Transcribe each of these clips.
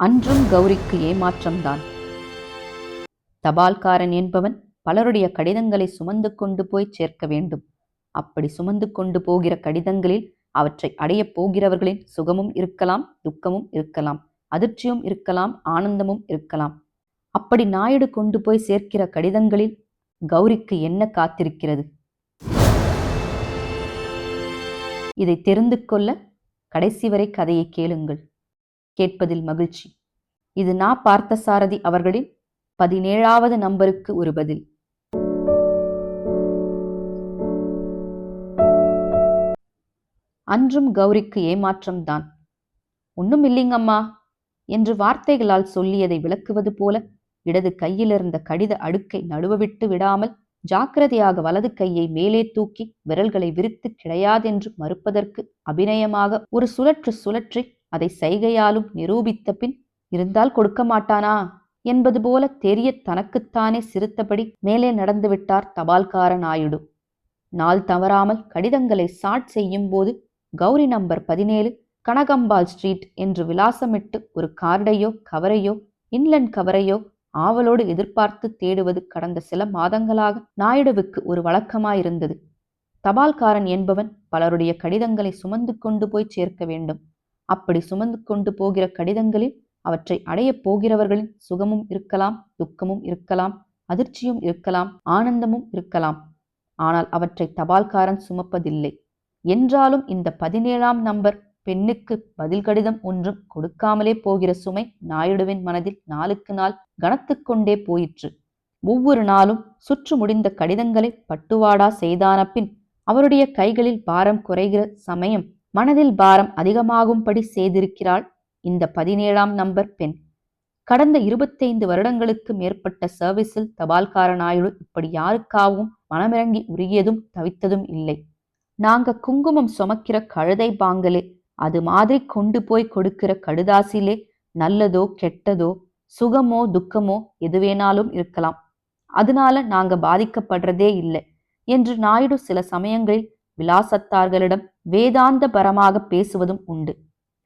அன்றும் கௌரிக்கு ஏமாற்றம்தான். தபால்காரன் என்பவன் பலருடைய கடிதங்களை சுமந்து கொண்டு போய் சேர்க்க வேண்டும். அப்படி சுமந்து கொண்டு போகிற கடிதங்களில் அவற்றை அடையப் போகிறவர்களின் சுகமும் இருக்கலாம் துக்கமும் இருக்கலாம் அதிர்ச்சியும் இருக்கலாம் ஆனந்தமும் இருக்கலாம். அப்படி நாயுடு கொண்டு போய் சேர்க்கிற கடிதங்களில் கௌரிக்கு என்ன காத்திருக்கிறது? இதை தெரிந்து கொள்ள கடைசி வரை கதையை கேளுங்கள். கேட்பதில் மகிழ்ச்சி. இது நா பார்த்தசாரதி அவர்களின் பதினேழாவது நம்பருக்கு ஒரு பதில். அன்றும் கௌரிக்கு ஏமாற்றம்தான் ஒன்னும் இல்லைங்கம்மா என்று வார்த்தைகளால் சொல்லியதை விளக்குவது போல இடது கையிலிருந்த கடித அடுக்கை நழுவவிட்டு விடாமல் ஜாக்கிரதையாக வலது கையை மேலே தூக்கி விரல்களை விரித்து கிடையாதென்று மறுப்பதற்கு அபிநயமாக ஒரு சுழற்று சுழற்றி அதை சைகையாலும் நிரூபித்த பின் இருந்தால் கொடுக்க மாட்டானா? என்பது போல தெரிய தனக்குத்தானே சிரித்தபடி மேலே நடந்து விட்டார் தபால்கார நாயுடு நாள் தவறாமல் கடிதங்களை சாட் செய்யும் போது கௌரி நம்பர் பதினேழு கனகம்பால் ஸ்ட்ரீட் என்று விலாசமிட்டு ஒரு கார்டையோ கவரையோ இன்லண்ட் கவரையோ ஆவலோடு எதிர்பார்த்து தேடுவது கடந்த சில மாதங்களாக நாயுடுவுக்கு ஒரு வழக்கமாயிருந்தது. தபால்காரன் என்பவன் பலருடைய கடிதங்களை சுமந்து கொண்டு போய் சேர்க்க வேண்டும். அப்படி சுமந்து கொண்டு போகிற கடிதங்களில் அவற்றை அடையப் போகிறவர்களின் சுகமும் இருக்கலாம் துக்கமும் இருக்கலாம் அதிர்ச்சியும் இருக்கலாம் ஆனந்தமும் இருக்கலாம். ஆனால் அவற்றை தபால்காரன் சுமப்பதில்லை. என்றாலும் இந்த பதினேழாம் நம்பர் பெண்ணுக்கு பதில் கடிதம் ஒன்றும் கொடுக்காமலே போகிற சுமை நாயுடுவின் மனதில் நாளுக்கு நாள் கனத்துக்கொண்டே போயிற்று. ஒவ்வொரு நாளும் சுற்று முடிந்த கடிதங்களை பட்டுவாடா செய்தான பின் அவருடைய கைகளில் பாரம் குறைகிற சமயம் மனதில் பாரம் அதிகமாகும்படி செய்திருக்கிறாள் இந்த பதினேழாம் நம்பர் பெண். கடந்த இருபத்தைந்து வருடங்களுக்கு மேற்பட்ட சர்வீஸில் தபால்கார நாயுடு இப்படி யாருக்காகவும் மனமிறங்கி உருகியதும் தவித்ததும் இல்லை. நாங்க குங்குமம் சுமக்கிற கழுதை பாங்கலே அது மாதிரி கொண்டு போய் கொடுக்கிற கடுதாசிலே நல்லதோ கெட்டதோ சுகமோ துக்கமோ எது வேணாலும் இருக்கலாம். அதனால நாங்க பாதிக்கப்படுறதே இல்லை என்று நாயுடு சில சமயங்களில் விலாசத்தார்களிடம் வேதாந்த பரமாக பேசுவதும் உண்டு.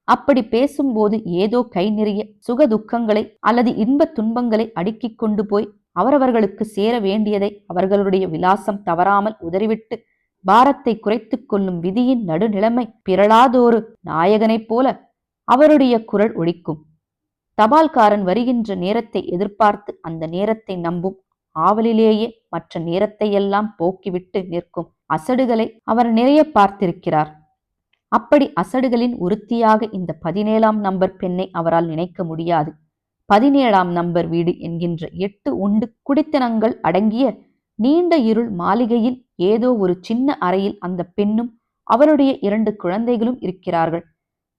அப்படி பேசும்போது ஏதோ கை நிறைய சுக துக்கங்களை அல்லது இன்பத் துன்பங்களை அடுக்கிக் கொண்டு போய் அவரவர்களுக்கு சேர வேண்டியதை அவர்களுடைய விலாசம் தவறாமல் உதறிவிட்டு பாரத்தை குறைத்து கொள்ளும் விதியின் நடுநிலைமை பிறளாதோரு நாயகனைப் போல அவருடைய குரல் ஒழிக்கும் தபால்காரன் வருகின்ற நேரத்தை எதிர்பார்த்து அந்த நேரத்தை நம்பும். ஆவலிலேயே மற்ற நேரத்தையெல்லாம் போக்கிவிட்டு நிற்கும். அசடுகளை அவர் நிறைய பார்த்திருக்கிறார். அப்படி அசடுகளின் ஒருத்தியாக இந்த பதினேழாம் நம்பர் பெண்ணை அவரால் நினைக்க முடியாது. பதினேழாம் நம்பர் வீடு என்கின்ற எட்டு உண்டு குடித்தனங்கள் அடங்கிய நீண்ட இருள் மாளிகையில் ஏதோ ஒரு சின்ன அறையில் அந்த பெண்ணும் அவருடைய இரண்டு குழந்தைகளும் இருக்கிறார்கள்.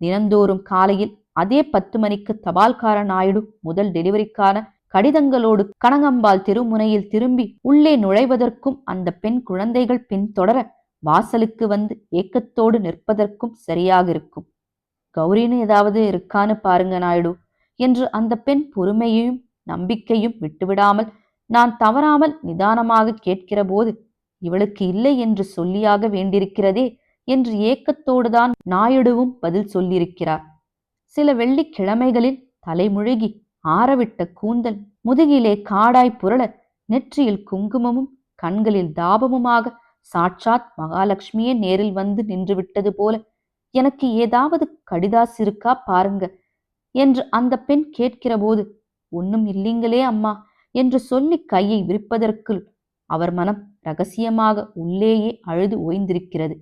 தினந்தோறும் காலையில் அதே பத்து மணிக்கு தபால்கார நாயுடு முதல் டெலிவரிக்கான கடிதங்களோடு கனகம்பால் திருமுனையில் திரும்பி உள்ளே நுழைவதற்கும் அந்த பெண் குழந்தைகள் பின்தொடர வாசலுக்கு வந்து ஏக்கத்தோடு நிற்பதற்கும் சரியாக இருக்கும். கௌரின்னு ஏதாவது இருக்கான்னு பாருங்க நாயுடு என்று அந்த பெண் பொறுமையையும் நம்பிக்கையும் விட்டுவிடாமல் நான் தவறாமல் நிதானமாக கேட்கிறபோது இவளுக்கு இல்லை என்று சொல்லியாக வேண்டியிருக்கிறதே என்று ஏக்கத்தோடுதான் நாயுடுவும் பதில் சொல்லியிருக்கிறார். சில வெள்ளிக்கிழமைகளில் தலைமுழுகி ஆறவிட்ட கூந்தல் முதுகிலே காடாய் புரள நெற்றியில் குங்குமமும் கண்களில் தாபமுமாக சாட்சாத் மகாலட்சுமியே நேரில் வந்து நின்று விட்டது போல எனக்கு ஏதாவது கடிதாஸ் இருக்கா பாருங்க என்று அந்த பெண் கேட்கிறபோது ஒன்னும் இல்லீங்களே அம்மா என்று சொல்லி கையை விரிப்பதற்குள் அவர் மனம் ரகசியமாக உள்ளேயே அழுது ஓய்ந்திருக்கிறது.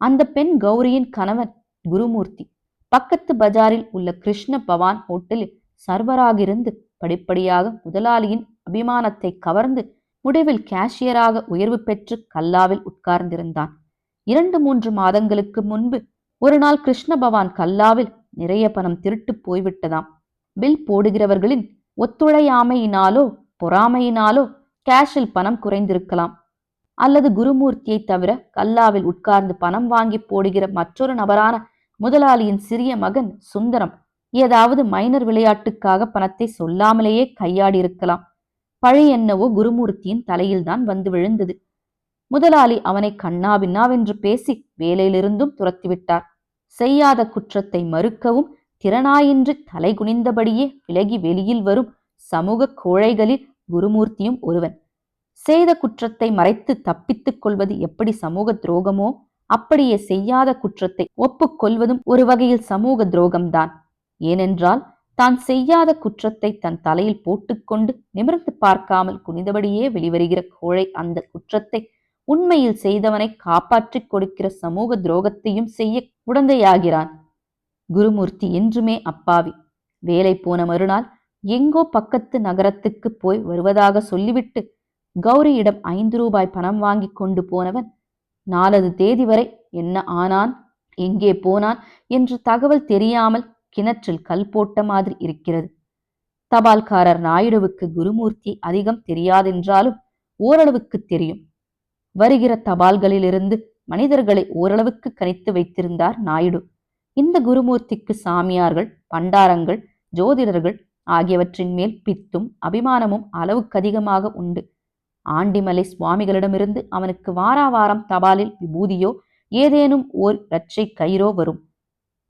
அந்த பெண் கௌரியின் கணவன் குருமூர்த்தி. பக்கத்து பஜாரில் உள்ள கிருஷ்ண பவான் ஹோட்டலில் சர்வராகிருந்து படிப்படியாக முதலாளியின் அபிமானத்தை கவர்ந்து முடிவில் கேஷியராக உயர்வு பெற்று கல்லாவில் உட்கார்ந்திருந்தான். இரண்டு மூன்று மாதங்களுக்கு முன்பு ஒரு நாள் கிருஷ்ண பவான் கல்லாவில் நிறைய பணம் திருட்டு போய்விட்டதாம். பில் போடுகிறவர்களின் ஒத்துழையாமையினாலோ பொறாமையினாலோ கேஷில் பணம் குறைந்திருக்கலாம். அல்லது குருமூர்த்தியை தவிர கல்லாவில் உட்கார்ந்து பணம் வாங்கி போடுகிற மற்றொரு நபரான முதலாளியின் சிறிய மகன் சுந்தரம் ஏதாவது மைனர் விளையாட்டுக்காக பணத்தை சொல்லாமலேயே கையாடி இருக்கலாம். பழி என்னவோ குருமூர்த்தியின் தலையில்தான் வந்து விழுந்தது. முதலாளி அவனை கண்ணாபின்னாவென்று பேசி வேலையிலிருந்தும் துரத்திவிட்டார் செய்யாத குற்றத்தை மறுக்கவும் திறனாயின்றி தலை குனிந்தபடியே விலகி வெளியில் வரும் சமூக கோழைகளில் குருமூர்த்தியும் ஒருவன். செய்த குற்றத்தை மறைத்து தப்பித்துக் கொள்வது எப்படி சமூக துரோகமோ அப்படியே செய்யாத குற்றத்தை ஒப்புக்கொள்வதும் ஒரு வகையில் சமூக துரோகம்தான். ஏனென்றால் தான் செய்யாத குற்றத்தை தன் தலையில் போட்டுக்கொண்டு நிமிர்ந்து பார்க்காமல் குனிந்தபடியே வெளிவருகிற கோழை அந்த குற்றத்தை உண்மையில் செய்தவனை காப்பாற்றிக் கொடுக்கிற சமூக துரோகத்தையும் செய்ய உடந்தையாகிறான் குருமூர்த்தி என்றுமே அப்பாவி. வேலை போன மறுநாள் எங்கோ பக்கத்து நகரத்துக்கு போய் வருவதாக சொல்லிவிட்டு கௌரியிடம் ஐந்து ரூபாய் பணம் வாங்கி கொண்டு போனவன் நாலது தேதி வரை என்ன ஆனான் எங்கே போனான் என்று தகவல் தெரியாமல் கிணற்றில் கல் போட்ட மாதிரி இருக்கிறது. தபால்காரர் நாயுடுவுக்கு குருமூர்த்தி அதிகம் தெரியாதென்றாலும் ஓரளவுக்கு தெரியும். வருகிற தபால்களிலிருந்து மனிதர்களை ஓரளவுக்கு கணித்து வைத்திருந்தார் நாயுடு. இந்த குருமூர்த்திக்கு சாமியார்கள் பண்டாரங்கள் ஜோதிடர்கள் ஆகியவற்றின் மேல் பித்தும் அபிமானமும் அளவுக்கு அதிகமாக உண்டு. ஆண்டிமலை சுவாமிகளிடமிருந்து அவனுக்கு வாராவாரம் தபாலில் விபூதியோ ஏதேனும் ஓர் இரட்சை கயிறோ வரும்.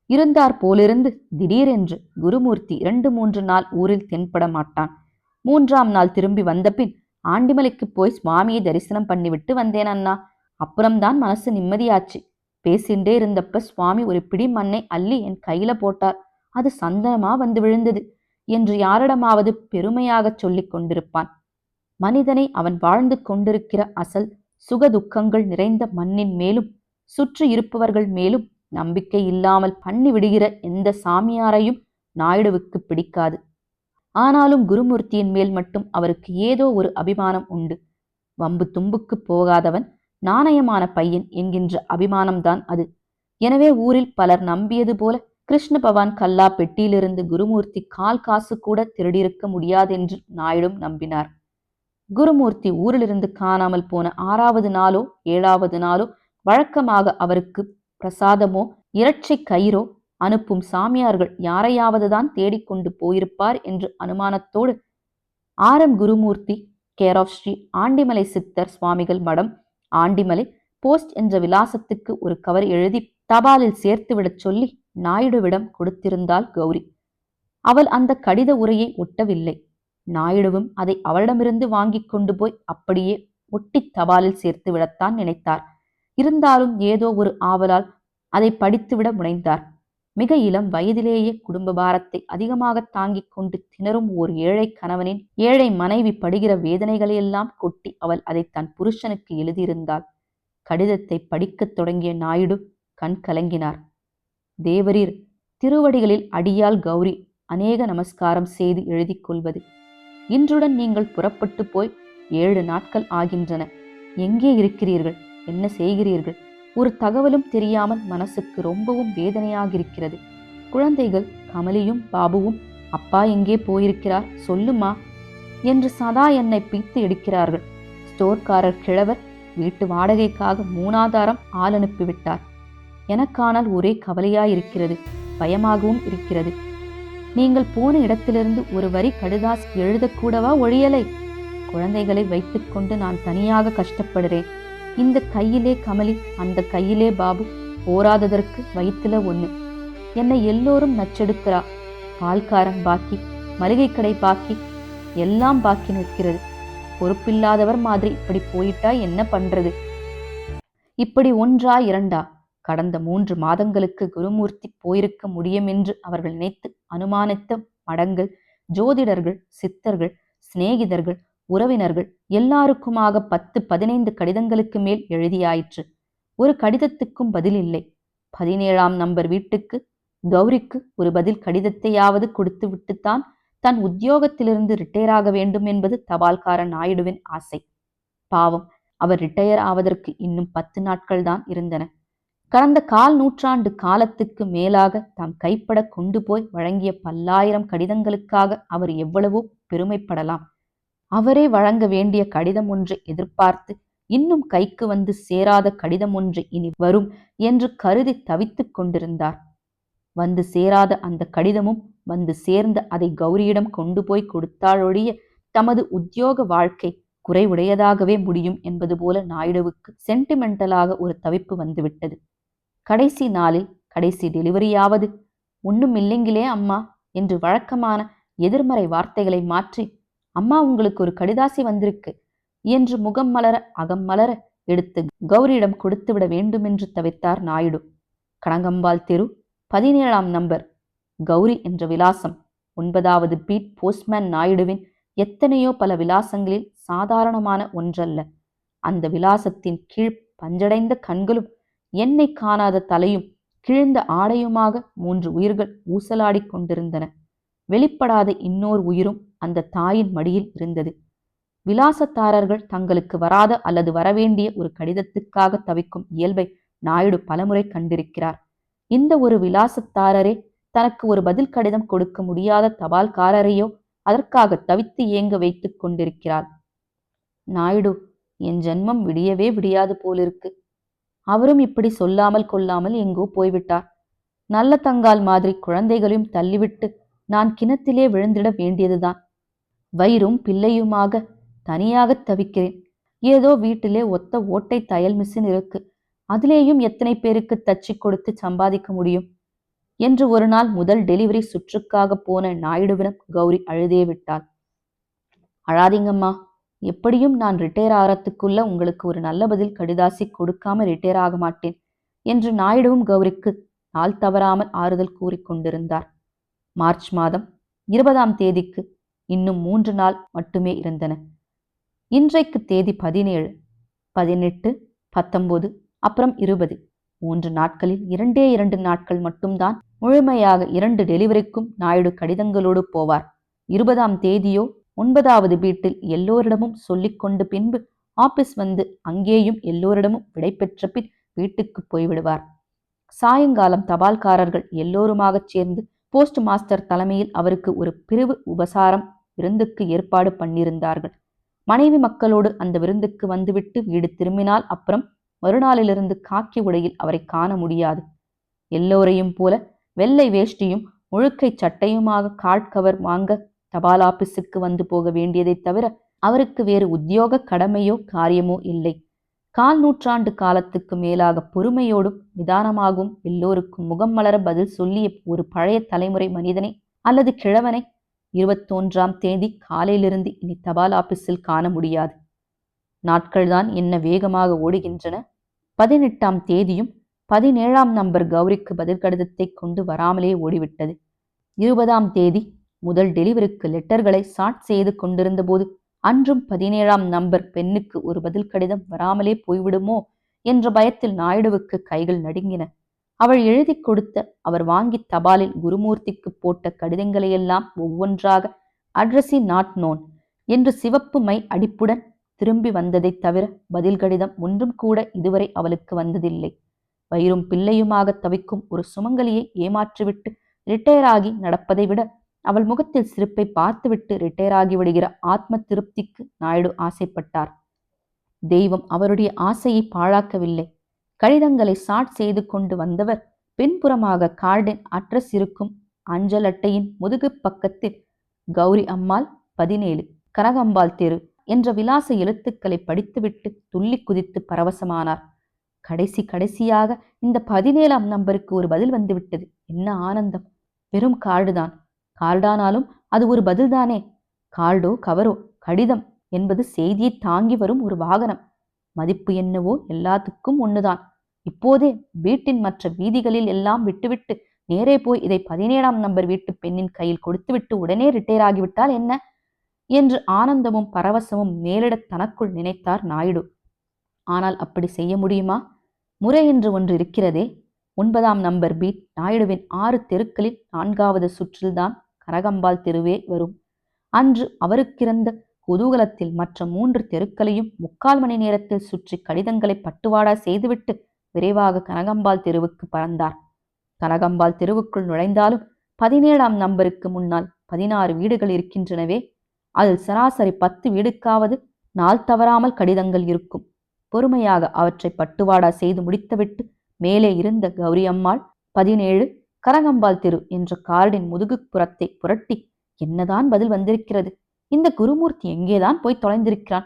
இருந்தார் போலிருந்து திடீரென்று குருமூர்த்தி இரண்டு மூன்று நாள் ஊரில் தென்பட மாட்டான். மூன்றாம் நாள் திரும்பி வந்தபின் ஆண்டிமலைக்கு போய் சுவாமியை தரிசனம் பண்ணிவிட்டு வந்தேன் அண்ணா. அப்புறம்தான் மனசு நிம்மதியாச்சு. பேசிண்டே இருந்தப்ப சுவாமி ஒரு பிடி மண்ணை அள்ளி என் கையில போட்டார். அது சந்தனமா வந்து விழுந்தது என்று யாரிடமாவது பெருமையாகச் சொல்லிக் கொண்டிருப்பான். மனிதனை அவன் வாழ்ந்து கொண்டிருக்கிற அசல் சுக துக்கங்கள் நிறைந்த மண்ணின் மேலும் சுற்றி இருப்பவர்கள் மேலும் நம்பிக்கை இல்லாமல் பண்ணி விடுகிற எந்த சாமியாரையும் நாயுடுவுக்கு பிடிக்காது. ஆனாலும் குருமூர்த்தியின் மேல் மட்டும் அவருக்கு ஏதோ ஒரு அபிமானம் உண்டு. வம்பு தும்புக்கு போகாதவன் நாணயமான பையன் என்கின்ற அபிமானம்தான் அது. எனவே ஊரில் பலர் நம்பியது போல கிருஷ்ண பவான் கல்லா பெட்டியிலிருந்து குருமூர்த்தி கால் காசு கூட திருடியிருக்க முடியாதென்று நாயுடும் நம்பினார். குருமூர்த்தி ஊரிலிருந்து காணாமல் போன ஆறாவது நாளோ ஏழாவது நாளோ வழக்கமாக அவருக்கு பிரசாதமோ இரட்சை கயிறோ அனுப்பும் சாமியார்கள் யாரையாவதுதான் தேடிக்கொண்டு போயிருப்பார் என்று அனுமானத்தோடு ஆரம் குருமூர்த்தி கேர் ஆஃப் ஸ்ரீ ஆண்டிமலை சித்தர் சுவாமிகள் மடம் ஆண்டிமலை போஸ்ட் என்ற விலாசத்துக்கு ஒரு கவர் எழுதி தபாலில் சேர்த்துவிடச் சொல்லி நாயுடுவிடம் கொடுத்திருந்தாள் கௌரி. அவள் அந்த கடித உரையை ஒட்டவில்லை. நாயுடுவும் அதை அவளிடமிருந்து வாங்கிக் கொண்டு போய் அப்படியே ஒட்டி தபாலில் சேர்த்து விடத்தான் நினைத்தார். இருந்தாலும் ஏதோ ஒரு ஆவலால் அதை படித்துவிட முனைந்தார். மிக இளம் வயதிலேயே குடும்ப பாரத்தை அதிகமாக தாங்கிக் கொண்டு திணறும் ஓர் ஏழை கணவனின் ஏழை மனைவி படுகிற வேதனைகளையெல்லாம் கொட்டி அவள் அதை தன் புருஷனுக்கு எழுதியிருந்தாள். கடிதத்தை படிக்கத் தொடங்கிய நாயுடு கண் கலங்கினார். தேவரீர் திருவடிகளில் அடியால் கௌரி அநேக நமஸ்காரம் செய்து எழுதிக் கொள்வது. இன்றுடன் நீங்கள் புறப்பட்டு போய் ஏழு நாட்கள் ஆகின்றன. எங்கே இருக்கிறீர்கள்? என்ன செய்கிறீர்கள்? ஒரு தகவலும் தெரியாமல் மனசுக்கு ரொம்பவும் வேதனையாக இருக்கிறது குழந்தைகள் கமலியும் பாபுவும் அப்பா எங்கே போயிருக்கிறார்? சொல்லுமா? என்று சதா என்னை பிய்த்து எடுக்கிறார்கள். ஸ்டோர்காரர் கிழவர் வீட்டு வாடகைக்காக மூணாதாரம் ஆள் அனுப்பிவிட்டார். எனக்கானால் ஒரே கவலையாயிருக்கிறது பயமாகவும் இருக்கிறது. நீங்கள் போன இடத்திலிருந்து ஒரு வரி கடுதாஸ் எழுதக்கூடவா ஒழியலை? குழந்தைகளை வைத்துக்கொண்டு நான் தனியாக கஷ்டப்படுறேன். இந்த கையிலே கமலி அந்த கையிலே பாபு போராததற்கு வயிற்றுல ஒண்ணு. என்னை எல்லோரும் நச்செடுக்கிறா. பால்காரன் பாக்கி மளிகை கடை பாக்கி எல்லாம் பாக்கி நிற்கிறது. பொறுப்பில்லாதவர் மாதிரி இப்படி போயிட்டா என்ன பண்றது? இப்படி ஒன்றா இரண்டா? கடந்த மூன்று மாதங்களுக்கு குருமூர்த்தி போயிருக்க முடியும் என்று அவர்கள் நினைத்து அனுமானித்த மடங்கள் ஜோதிடர்கள் சித்தர்கள் சிநேகிதர்கள் உறவினர்கள் எல்லாருக்குமாக பத்து பதினைந்து கடிதங்களுக்கு மேல் எழுதியாயிற்று. ஒரு கடிதத்துக்கும் பதில் இல்லை. பதினேழாம் நம்பர் வீட்டுக்கு கௌரிக்கு ஒரு பதில் கடிதத்தையாவது கொடுத்து விட்டுத்தான் தன் உத்தியோகத்திலிருந்து ரிட்டையர் ஆக வேண்டும் என்பது தபால்காரன் நாயுடுவின் ஆசை. பாவம் அவர் ரிட்டையர் ஆவதற்கு இன்னும் பத்து நாட்கள் தான் இருந்தன. கடந்த கால் நூற்றாண்டு காலத்துக்கு மேலாக தாம் கைப்பட கொண்டு போய் வழங்கிய பல்லாயிரம் கடிதங்களுக்காக அவர் எவ்வளவோ பெருமைப்படலாம். அவரே வழங்க வேண்டிய கடிதம் ஒன்று எதிர்பார்த்து இன்னும் கைக்கு வந்து சேராத கடிதம் ஒன்று இனி வரும் என்று கருதி தவித்துக் கொண்டிருந்தார். வந்து சேராத அந்த கடிதமும் வந்து சேர்ந்த அதை கௌரியிடம் கொண்டு போய் கொடுத்தாலொழிய தமது உத்தியோக வாழ்க்கை குறைவுடையதாகவே முடியும் என்பது போல நாயுடுவுக்கு சென்டிமெண்டலாக ஒரு தவிப்பு வந்துவிட்டது. கடைசி நாளில் கடைசி டெலிவரியாவது ஒன்றும் இல்லைங்களே அம்மா என்று வழக்கமான எதிர்மறை வார்த்தைகளை மாற்றி அம்மா உங்களுக்கு ஒரு கடிதாசி வந்திருக்கு. என்று முகம் மலர அகம் மலர எடுத்து கௌரியிடம் கொடுத்துவிட வேண்டுமென்று தவித்தார் நாயுடு. கணங்கம்பாள் தெரு பதினேழாம் நம்பர். கௌரி என்ற விலாசம். ஒன்பதாவது பீட் போஸ்ட்மேன் நாயுடுவின் எத்தனையோ பல விலாசங்களில் சாதாரணமான ஒன்றல்ல. அந்த விலாசத்தின் கீழ் பஞ்சடைந்த கண்களும் என்னை காணாத தலையும் கிழிந்த ஆடையுமாக மூன்று உயிர்கள் ஊசலாடிக் கொண்டிருந்தன. வெளிப்படாத இன்னோர் உயிரும் அந்த தாயின் மடியில் இருந்தது. விலாசத்தாரர்கள் தங்களுக்கு வராத அல்லது வரவேண்டிய ஒரு கடிதத்துக்காக தவிக்கும் இயல்பை நாயுடு பலமுறை கண்டிருக்கிறார். இந்த ஒரு விலாசத்தாரரே தனக்கு ஒரு பதில் கடிதம் கொடுக்க முடியாத தபால்காரரையோ அதற்காக தவித்து ஏங்க வைத்துக் கொண்டிருக்கிறார். நாயுடு என் ஜென்மம் விடியவே விடியாது போலிருக்கு. அவரும் இப்படி சொல்லாமல் கொள்ளாமல் எங்கோ போய்விட்டார். நல்ல தங்கால் மாதிரி குழந்தைகளையும் தள்ளிவிட்டு நான் கிணத்திலே விழுந்திட வேண்டியதுதான். வயிறும் பிள்ளையுமாக தனியாகத் தவிக்கிறேன். ஏதோ வீட்டிலே ஒத்த ஓட்டை தையல் மிஷின் இருக்கு. அதிலேயும் எத்தனை பேருக்கு தச்சு கொடுத்து சம்பாதிக்க முடியும்? என்று ஒரு நாள் முதல் டெலிவரி சுற்றுக்காக போன நாயுடுவிடம் கௌரி அழுதே விட்டாள். அழாதீங்கம்மா எப்படியும் நான் ரிட்டையர் ஆகிறதுக்குள்ள உங்களுக்கு ஒரு நல்ல பதில் கடிதாசி கொடுக்காம ரிட்டையர் ஆக மாட்டேன் என்று நாயுடுவும் கௌரிக்கு நாள் தவறாமல் ஆறுதல் கூறிக்கொண்டிருந்தார் மார்ச் மாதம் இருபதாம் தேதிக்கு இன்னும் மூன்று நாள் மட்டுமே இருந்தன. இன்றைக்கு தேதி பதினேழு பதினெட்டு பத்தொன்பது அப்புறம் இருபது. மூன்று நாட்களில் இரண்டே இரண்டு நாட்கள் மட்டும்தான் முழுமையாக இரண்டு டெலிவரிக்கும் நாயுடு கடிதங்களோடு போவார். இருபதாம் தேதியோ ஒன்பதாவது வீட்டில் எல்லோரிடமும் சொல்லிக்கொண்டு பின்பு ஆபீஸ் வந்து அங்கேயும் எல்லோரிடமும் விடை பெற்ற பின் வீட்டுக்கு போய்விடுவார். சாயங்காலம் தபால்காரர்கள் எல்லோருமாகச் சேர்ந்து போஸ்ட் மாஸ்டர் தலைமையில் அவருக்கு ஒரு பிரிவு உபசாரம் விருந்துக்கு ஏற்பாடு பண்ணியிருந்தார்கள். மனைவி மக்களோடு அந்த விருந்துக்கு வந்துவிட்டு வீடு திரும்பினால் அப்புறம் மறுநாளிலிருந்து காக்கி உடையில் அவரை காண முடியாது. எல்லோரையும் போல வெள்ளை வேஷ்டியும் முழுக்கை சட்டையுமாக கார்ட் கவர் வாங்க தபால் ஆபீஸுக்கு வந்து போக வேண்டியதை தவிர அவருக்கு வேறு உத்தியோக கடமையோ காரியமோ இல்லை. கால் நூற்றாண்டு காலத்துக்கு மேலாக பொறுமையோடும் நிதானமாகவும் எல்லோருக்கும் முகம் மலர பதில் சொல்லிய ஒரு பழைய தலைமுறை மனிதனை அல்லது கிழவனை இருபத்தொன்றாம் தேதி காலையிலிருந்து இனி தபால் ஆபீஸில் காண முடியாது. நாட்கள்தான் என்ன வேகமாக ஓடுகின்றன. பதினெட்டாம் தேதியும் பதினேழாம் நம்பர் கௌரிக்கு பதில் கடிதத்தை கொண்டு வராமலே ஓடிவிட்டது. இருபதாம் தேதி முதல் டெலிவரிக்கு லெட்டர்களை சாட் செய்து கொண்டிருந்தபோது அன்றும் பதினேழாம் நம்பர் பெண்ணுக்கு ஒரு பதில் கடிதம் வராமலே போய்விடுமோ? என்ற பயத்தில் நாயுடுவுக்கு கைகள் நடுங்கின. அவள் எழுதி கொடுத்த அவர் வாங்கி தபாலில் குருமூர்த்திக்கு போட்ட கடிதங்களையெல்லாம் ஒவ்வொன்றாக அட்ரஸி நாட் நோன் என்று சிவப்பு மை அடிப்புடன் திரும்பி வந்ததைத் தவிர பதில் கடிதம் ஒன்றும் கூட இதுவரை அவளுக்கு வந்ததில்லை. வயிறும் பிள்ளையுமாக தவிக்கும் ஒரு சுமங்கலியை ஏமாற்றிவிட்டு ரிட்டையர் ஆகி நடப்பதை விட அவள் முகத்தில் சிரிப்பை பார்த்துவிட்டு ரிட்டையர் ஆகி விடுகிற ஆத்ம திருப்திக்கு நாயுடு ஆசைப்பட்டார். தெய்வம் அவருடைய ஆசையை பாழாக்கவில்லை. கடிதங்களை சாட் செய்து கொண்டு வந்தவர் பின்புறமாக கார்டின் அட்ரஸ் இருக்கும் அஞ்சல் அட்டையின் முதுகு பக்கத்தில் கௌரி அம்மாள் பதினேழு கனகம்பாள் தெரு என்ற விலாச எழுத்துக்களை படித்துவிட்டு துள்ளி குதித்து பரவசமானார். கடைசி கடைசியாக இந்த பதினேழாம் நம்பருக்கு ஒரு பதில் வந்துவிட்டது என்ன ஆனந்தம்! வெறும் கார்டுதான். கார்டானாலும் அது ஒரு பதில்தானே? கார்டோ கவரோ கடிதம் என்பது செய்தியை தாங்கி வரும் ஒரு வாகனம். மதிப்பு என்னவோ எல்லாத்துக்கும் ஒண்ணுதான். இப்போதே வீட்டின் மற்ற வீதிகளில் எல்லாம் விட்டுவிட்டு நேரே போய் இதை பதினேழாம் நம்பர் வீட்டு பெண்ணின் கையில் கொடுத்துவிட்டு உடனே ரிட்டையர் ஆகிவிட்டால் என்ன? என்று ஆனந்தமும் பரவசமும் மேலிட தனக்குள் நினைத்தார் நாயுடு. ஆனால் அப்படி செய்ய முடியுமா? முறை என்று ஒன்று இருக்கிறதே. ஒன்பதாம் நம்பர் பீட் நாயுடுவின் ஆறு தெருக்களில் நான்காவது சுற்றில்தான் கனகம்பாள் தெருவே வரும். அன்று அவருக்கிறந்த குதூகலத்தில் மற்ற மூன்று தெருக்களையும் முக்கால் மணி நேரத்தில் சுற்றி கடிதங்களை பட்டுவாடா செய்துவிட்டு விரைவாக கனகம்பாள் தெருவுக்கு பறந்தார். கனகம்பாள் தெருவுக்குள் நுழைந்தாலும் பதினேழாம் நம்பருக்கு முன்னால் பதினாறு வீடுகள் இருக்கின்றனவே அதில் சராசரி பத்து வீடுக்காவது நாள் தவறாமல் கடிதங்கள் இருக்கும். பொறுமையாக அவற்றை பட்டுவாடா செய்து முடித்துவிட்டு மேலே இருந்த கௌரி அம்மாள் பதினேழு கரகம்பாள் தெரு என்ற கார்டின் முதுகு புறத்தை புரட்டி என்னதான் பதில் வந்திருக்கிறது? இந்த குருமூர்த்தி எங்கேதான் போய் தொலைந்திருக்கிறான்?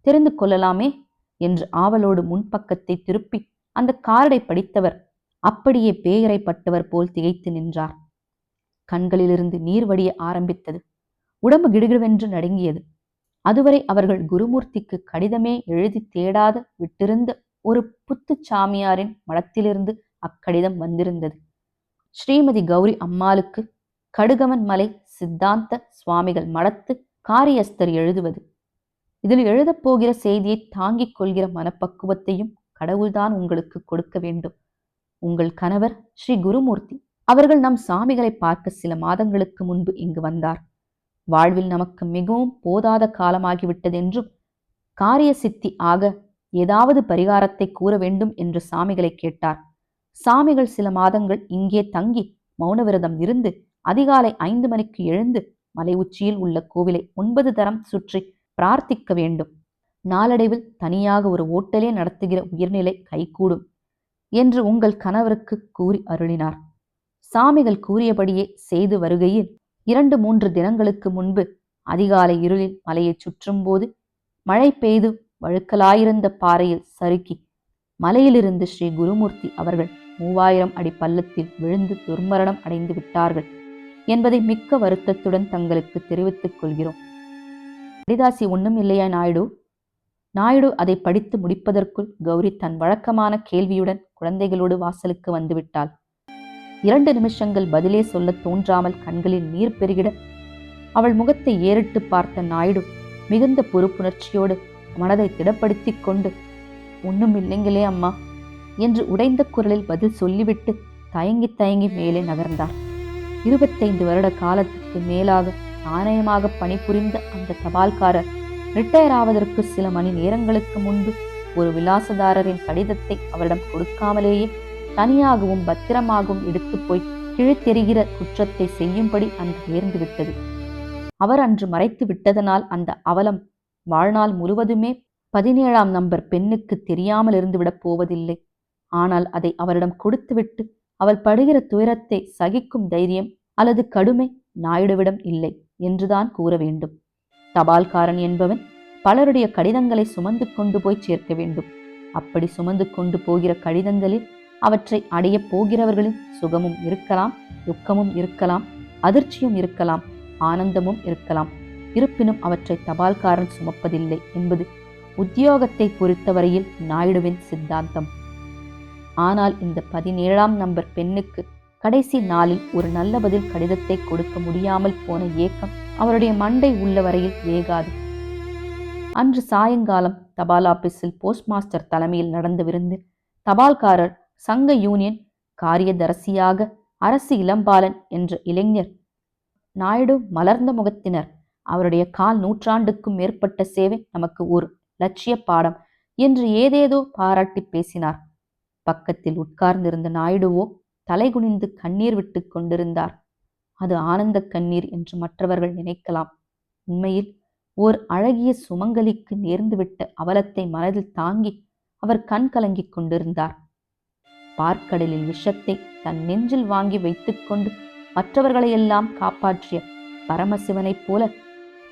தெரிந்து கொள்ளலாமே என்று ஆவலோடு முன்பக்கத்தை திருப்பி அந்த கார்டை படித்தவர் அப்படியே பேயரை பட்டவர் போல் திகைத்து நின்றார். கண்களிலிருந்து நீர் வடிய ஆரம்பித்தது. உடம்பு கிடுகிடுவென்று நடுங்கியது. அதுவரை அவர்கள் குருமூர்த்திக்கு கடிதமே எழுதி தேடாத விட்டிருந்த ஒரு புத்து சாமியாரின் மடத்திலிருந்து அக்கடிதம் வந்திருந்தது. ஸ்ரீமதி கௌரி அம்மாளுக்கு கடுகவன் மலை சித்தாந்த சுவாமிகள் மடத்து காரியஸ்தர் எழுதுவது. இதில் எழுதப் போகிற செய்தியை தாங்கிக் கொள்கிற மனப்பக்குவத்தையும் கடவுள்தான் உங்களுக்கு கொடுக்க வேண்டும். உங்கள் கணவர் ஸ்ரீ குருமூர்த்தி அவர்கள் நம் சாமிகளை பார்க்க சில மாதங்களுக்கு முன்பு இங்கு வந்தார். வாழ்வில் நமக்கு மிகவும் போதாத காலமாகிவிட்டதென்றும் காரிய சித்தி ஆக ஏதாவது பரிகாரத்தை கூற வேண்டும் என்று சாமிகளை கேட்டார். சாமிகள் சில மாதங்கள் இங்கே தங்கி மௌன விரதம் இருந்து அதிகாலை ஐந்து மணிக்கு எழுந்து மலை உச்சியில் உள்ள கோவிலை ஒன்பது தரம் சுற்றி பிரார்த்திக்க வேண்டும். நாளடைவில் தனியாக ஒரு ஓட்டலே நடத்துகிற உயர்நிலை கைகூடும் என்று உங்கள் கணவருக்கு கூறி அருளினார். சாமிகள் கூறியபடியே செய்து வருகையில் இரண்டு மூன்று தினங்களுக்கு முன்பு அதிகாலை இருளில் மலையை சுற்றும்போது மழை பெய்து வழுக்கலாயிருந்த பாறையில் சறுக்கி மலையிலிருந்து ஸ்ரீ குருமூர்த்தி அவர்கள் மூவாயிரம் அடி பள்ளத்தில் விழுந்து துர்மரணம் அடைந்து விட்டார்கள் என்பதை மிக்க வருத்தத்துடன் தங்களுக்கு தெரிவித்துக் கொள்கிறோம். ஹரிதாசி ஒன்றும் இல்லையா நாயுடு? நாயுடு அதை படித்து முடிப்பதற்குள் கௌரி தன் வழக்கமான கேள்வியுடன் குழந்தைகளோடு வாசலுக்கு வந்துவிட்டாள். இரண்டு நிமிஷங்கள் பதிலே சொல்ல தோன்றாமல் கண்களில் நீர் பெருகிட அவள் முகத்தை ஏறிட்டு பார்த்த நாயுடு மிகுந்த பொறுப்புணர்ச்சியோடு மனதை திடப்படுத்திக் கொண்டு ஒன்றும் இல்லைங்களே அம்மா என்று உடைந்த குரலில் பதில் சொல்லிவிட்டு தயங்கி தயங்கி மேலே நகர்ந்தார். இருபத்தைந்து வருட காலத்துக்கு மேலாக நாணயமாக பணிபுரிந்த அந்த தபால்காரர் ரிட்டையர் ஆவதற்கு சில மணி நேரங்களுக்கு முன்பு ஒரு விலாசதாரரின் கடிதத்தை அவரிடம் கொடுக்காமலேயே தனியாகவும் பத்திரமாகவும் எடுத்து போய் கிழித்தெறிகிற குற்றத்தை செய்யும்படி அன்று நேர்ந்து விட்டது. அவர் அன்று மறைத்து விட்டதனால் அந்த அவலம் வாழ்நாள் முழுவதுமே பதினேழாம் நம்பர் பெண்ணுக்கு தெரியாமல் இருந்துவிடப் போவதில்லை. ஆனால் அதை அவரிடம் கொடுத்துவிட்டு அவள் படுகிற துயரத்தை சகிக்கும் தைரியம் அல்லது கடுமை நாயுடுவிடம் இல்லை என்றுதான் கூற வேண்டும். தபால்காரன் என்பவன் பலருடைய கடிதங்களை சுமந்து கொண்டு போய் சேர்க்க வேண்டும். அப்படி சுமந்து கொண்டு போகிற கடிதங்களில் அவற்றை அடையப் போகிறவர்களின் சுகமும் இருக்கலாம் துக்கமும் இருக்கலாம் அதிர்ச்சியும் இருக்கலாம் ஆனந்தமும் இருக்கலாம். இருப்பினும் அவற்றை தபால்காரன் சுமப்பதில்லை என்பது உத்தியோகத்தை பொறுத்தவரையில் நாயுடுவின் சித்தாந்தம். ஆனால் இந்த பதினேழாம் நம்பர் பெண்ணுக்கு கடைசி நாளில் ஒரு நல்ல பதில் கடிதத்தை கொடுக்க முடியாமல் போன ஏக்கம் அவருடைய மண்டை உள்ள வரையில் வேகாது. அன்று சாயங்காலம் தபால் ஆபீஸில் போஸ்ட் மாஸ்டர் தலைமையில் நடந்த விருந்து தபால்காரர் சங்க யூனியன் காரியதரசியாக அரசு இளம்பாலன் என்ற இளைஞர் நாயுடு மலர்ந்த முகத்தினர் அவருடைய கால் நூற்றாண்டுக்கும் மேற்பட்ட சேவை நமக்கு ஒரு லட்சிய பாடம் என்று ஏதேதோ பாராட்டி பேசினார். பக்கத்தில் உட்கார்ந்திருந்த நாயுடுவோ தலைகுனிந்து கண்ணீர் விட்டு கொண்டிருந்தார். அது ஆனந்த கண்ணீர் என்று மற்றவர்கள் நினைக்கலாம். உண்மையில் ஓர் அழகிய சுமங்கலிக்கு நேர்ந்துவிட்ட அவலத்தை மனதில் தாங்கி அவர் கண் கலங்கிக் கொண்டிருந்தார். பார்க்கடலில் விஷத்தை தன் நெஞ்சில் வாங்கி வைத்துக்கொண்டு மற்றவர்களையெல்லாம் காப்பாற்றிய பரமசிவனைப் போல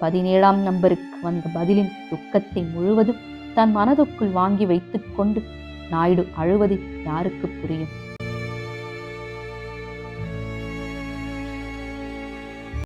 பதினேழாம் நம்பருக்கு வந்த பதிலின் துக்கத்தை முழுவதும் தன் மனதுக்குள் வாங்கி வைத்துக்கொண்டு நாயுடு அழுவது யாருக்கு புரியும்?